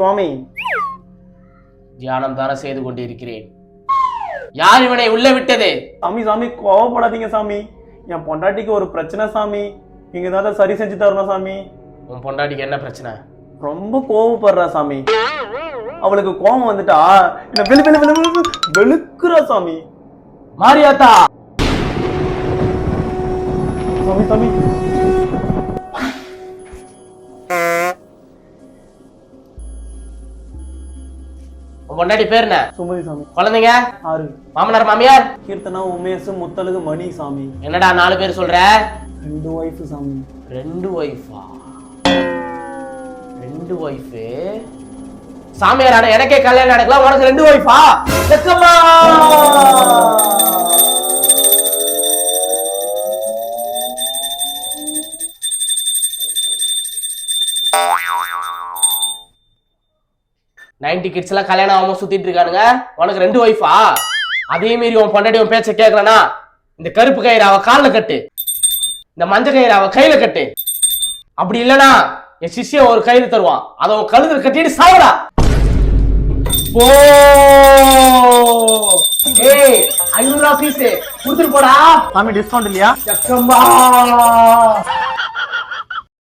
சுவாமி. தியானம் தானே செய்து கொண்டிருக்கிறேன். யார் இவனை உள்ள விட்டது? சாமி சாமி கோவப்படாதீங்க சாமி. என் பொண்டாட்டிக்கு ஒரு பிரச்சனை சாமி. நீங்க ஏதாவது சரி செஞ்சு தரணும் சாமி. உன் பொண்டாட்டிக்கு என்ன பிரச்சனை? ரொம்ப கோவப்படுறா சாமி. அவளுக்கு கோவம் வந்துட்டா என்ன வெளு வெளு வெளு வெளு வெளுக்குறா சாமி. மாரியாத்தா! சாமி சாமி. பொண்டாட்டி பேர் என்ன? சுமதி சாமி குழந்தைங்க? ஆறு. மாமனார் மாமியார்? கீர்த்தனா உமேஷ் முத்தழகு மணி சாமி என்னடா நாலு பேர் சொல்ற? ரெண்டு ஒய்ஃப் சாமி. ரெண்டு ஒய்ஃபா ரெண்டு ஒய்ஃபு சாமியார் ஆனா எனக்கே கல்யாணம் நடக்கலாம் உனக்கு ரெண்டு ஒய்ஃபா செக்கம்மா நைன்டி கிட்ஸ் எல்லாம் கல்யாணம் ஆகாம சுத்திட்டு இருக்கானுங்க. உனக்கு ரெண்டு ஒய்ஃபா அதே மீறி உன் பொண்டாட்டி உன் பேச்ச கேக்குறானா? இந்த கருப்பு கயிறு அவ கால்ல கட்டு. இந்த மஞ்சள் கயிறு அவ கையில கட்டு. அப்படி இல்லனா என் சிஷ்யன் ஒரு கயிறு தருவான். அதை உன் கழுத்துல கட்டிட்டு சாவுடா. போ! ஏய் ஐநூறு ரூபா பீஸ் கொடுத்துட்டு போடா. சாமி டிஸ்கவுண்ட் இல்லையா? சக்கம்பா